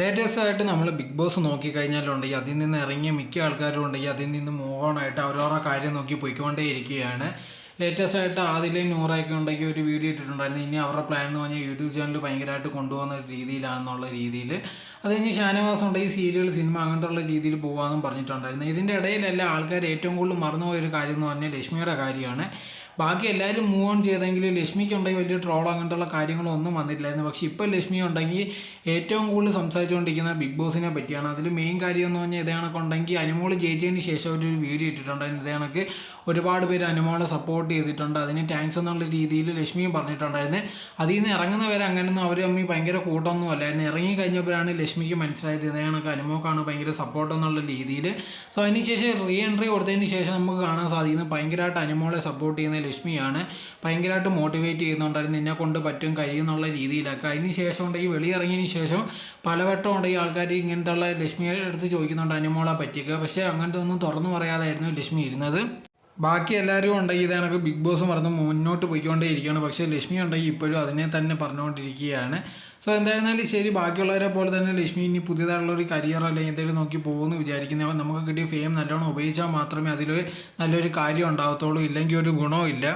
Latest ആയിട്ട് നമ്മൾ big boss നോക്കിക്കഴിഞ്ഞാലുണ്ടെങ്കിൽ അതിൽ നിന്ന് ഇറങ്ങിയ മിക്ക ആൾക്കാരും ഉണ്ടെങ്കിൽ അതിൽ നിന്ന് മൂവ് ഓൺ ആയിട്ട് അവരവരുടെ കാര്യം നോക്കി പോയിക്കൊണ്ടേ ഇരിക്കുകയാണ് ലേറ്റസ്റ്റ് ആയിട്ട് ആദ്യം നൂറൊക്കെ ഉണ്ടെങ്കിൽ ഒരു വീഡിയോ ഇട്ടിട്ടുണ്ടായിരുന്നു. ഇനി അവരുടെ പ്ലാൻ എന്ന് പറഞ്ഞാൽ യൂട്യൂബ് ചാനൽ ഭയങ്കരമായിട്ട് കൊണ്ടുപോകുന്ന ഒരു രീതിയിലാണെന്നുള്ള രീതിയിൽ അത് കഴിഞ്ഞ് ഷാനവാസ് ഉണ്ടെങ്കിൽ സീരിയൽ സിനിമ അങ്ങനത്തെ ഉള്ള രീതിയിൽ പോകാമെന്നും പറഞ്ഞിട്ടുണ്ടായിരുന്നു. ഇതിന്റെ ഇടയിലല്ല ആൾക്കാർ ഏറ്റവും കൂടുതൽ മറന്നുപോയൊരു കാര്യം എന്ന് പറഞ്ഞാൽ ലക്ഷ്മിയുടെ കാര്യമാണ്. ബാക്കി എല്ലാവരും മൂവ് ഓൺ ചെയ്തെങ്കിൽ ലക്ഷ്മിക്ക് ഉണ്ടെങ്കിൽ വലിയ ട്രോൾ അങ്ങനത്തെ ഉള്ള കാര്യങ്ങളൊന്നും വന്നിട്ടില്ലായിരുന്നു. പക്ഷേ ഇപ്പോൾ ലക്ഷ്മി ഉണ്ടെങ്കിൽ ഏറ്റവും കൂടുതൽ സംസാരിച്ചുകൊണ്ടിരിക്കുന്ന ബിഗ് ബോസിനെ പറ്റിയാണ്. അതിൽ മെയിൻ കാര്യം എന്ന് പറഞ്ഞാൽ ഇതേ കണക്കുണ്ടെങ്കിൽ അനുമോൾ ജയിച്ചതിന് ശേഷം ഒരു വീഡിയോ ഇട്ടിട്ടുണ്ടായിരുന്നു. ഇതേ കണക്ക് ഒരുപാട് പേര് അനുമോളെ സപ്പോർട്ട് ചെയ്തിട്ടുണ്ട്. അതിന് താങ്ക്സ് എന്നുള്ള രീതിയിൽ ലക്ഷ്മിയും പറഞ്ഞിട്ടുണ്ടായിരുന്നു. അതിൽ നിന്ന് ഇറങ്ങുന്നവരെ അങ്ങനെയൊന്നും അവർ തമ്മിൽ ഭയങ്കര കൂട്ടമൊന്നും അല്ലായിരുന്നു. ഇറങ്ങി കഴിഞ്ഞപ്പോഴാണ് ലക്ഷ്മിക്ക് മനസ്സിലായത് ഇതേ അനുമോക്കാണ് ഭയങ്കര സപ്പോർട്ട് എന്നുള്ള രീതിയിൽ സോ അതിന് ശേഷം റീ എൻട്രി കൊടുത്തതിന് ശേഷം നമുക്ക് കാണാൻ സാധിക്കുന്നത് ഭയങ്കരമായിട്ട് അനുമോളെ സപ്പോർട്ട് ചെയ്യുന്ന ലക്ഷ്മിയാണ്. ഭയങ്കരമായിട്ട് മോട്ടിവേറ്റ് ചെയ്യുന്നുണ്ടായിരുന്നു. നിന്നെ കൊണ്ട് പറ്റും കഴിയുന്നുള്ള രീതിയിലൊക്കെ. അതിന് ശേഷം ഉണ്ടെങ്കിൽ വെളിയിറങ്ങിയതിന് ശേഷം പലവട്ടം ഉണ്ടെങ്കിൽ ആൾക്കാർ ഇങ്ങനത്തെ ഉള്ള ലക്ഷ്മിയുടെ അടുത്ത് ചോദിക്കുന്നുണ്ട് അനുമോളെ പറ്റിയൊക്കെ? പക്ഷേ അങ്ങനത്തെ ഒന്നും തുറന്നു പറയാതായിരുന്നു ലക്ഷ്മി ഇരുന്നത്. ബാക്കി എല്ലാവരും ഉണ്ടെങ്കിൽ ഇത് ബിഗ് ബോസ് മറന്ന് മുന്നോട്ട് പോയിക്കൊണ്ടേ ഇരിക്കുകയാണ് പക്ഷേ ലക്ഷ്മി ഉണ്ടെങ്കിൽ ഇപ്പോഴും അതിനെ തന്നെ പറഞ്ഞുകൊണ്ടിരിക്കുകയാണ്. സോ എന്തായിരുന്നാലും ശരി ബാക്കിയുള്ളവരെ പോലെ തന്നെ ലക്ഷ്മി ഇനി പുതിയതായിട്ടുള്ള ഒരു കരിയർ അല്ലെങ്കിൽ എന്തെങ്കിലും നോക്കി പോകുമെന്ന് വിചാരിക്കുന്നത് നമുക്ക് കിട്ടിയ ഫെയിം നല്ലോണം ഉപയോഗിച്ചാൽ മാത്രമേ അതിൽ നല്ലൊരു കാര്യം ഉണ്ടാകത്തുള്ളൂ ഇല്ലെങ്കിൽ ഒരു ഗുണവും ഇല്ല.